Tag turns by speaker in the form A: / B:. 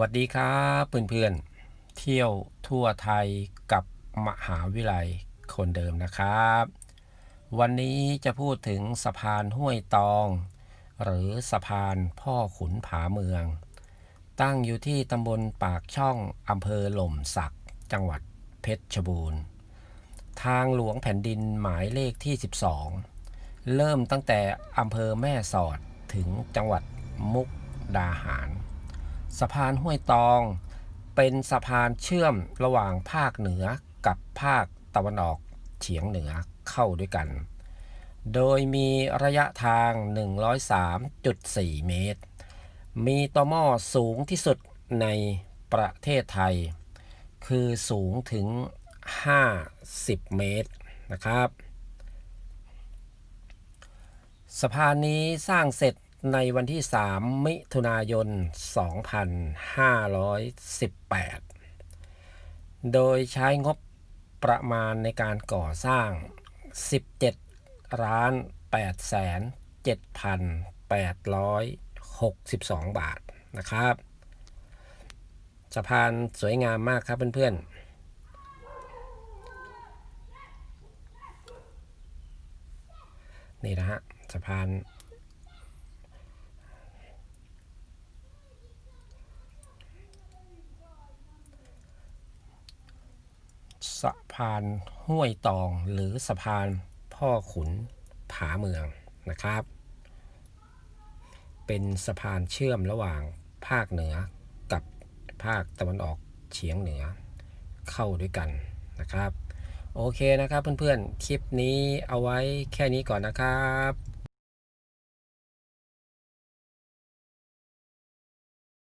A: วัสดีครับเพื่อนๆเที่ยวทั่วไทยกับมหาวิทยาลัยคนเดิมนะครับ วันนี้จะพูดถึงสะพานห้วยตอง หรือสะพานพ่อขุนผาเมือง ตั้งอยู่ที่ตำบลปากช่องอำเภอหล่มสักจังหวัดเพชรบูรณ์ ทางหลวงแผ่นดินหมายเลขที่ 12 เริ่มตั้งแต่อำเภอแม่สอดถึงจังหวัดมุกดาหาร สะพานห้วยตอง เป็นสะพานเชื่อมระหว่างภาคเหนือกับภาคตะวันออกเฉียงเหนือเข้าด้วยกัน โดยมีระยะทาง 103.4 เมตร มีต่อหม้อสูงที่สุดในประเทศไทย คือสูงถึง 50 เมตรนะครับ สะพานนี้สร้างเสร็จ ในวันที่ 3 มิถุนายน 2518 โดยใช้งบประมาณในการก่อสร้าง 17ล้าน8แสน7,862 บาทนะครับสะพานสวยงามมากครับเพื่อนๆนี่นะฮะสะพาน สะพานห้วยตองหรือสะพานพ่อขุนผาเมืองนะครับ เป็นสะพานเชื่อมระหว่างภาคเหนือกับภาคตะวันออกเฉียงเหนือเข้าด้วยกันนะครับ โอเคนะครับเพื่อนๆ คลิปนี้เอาไว้แค่นี้ก่อนนะครับ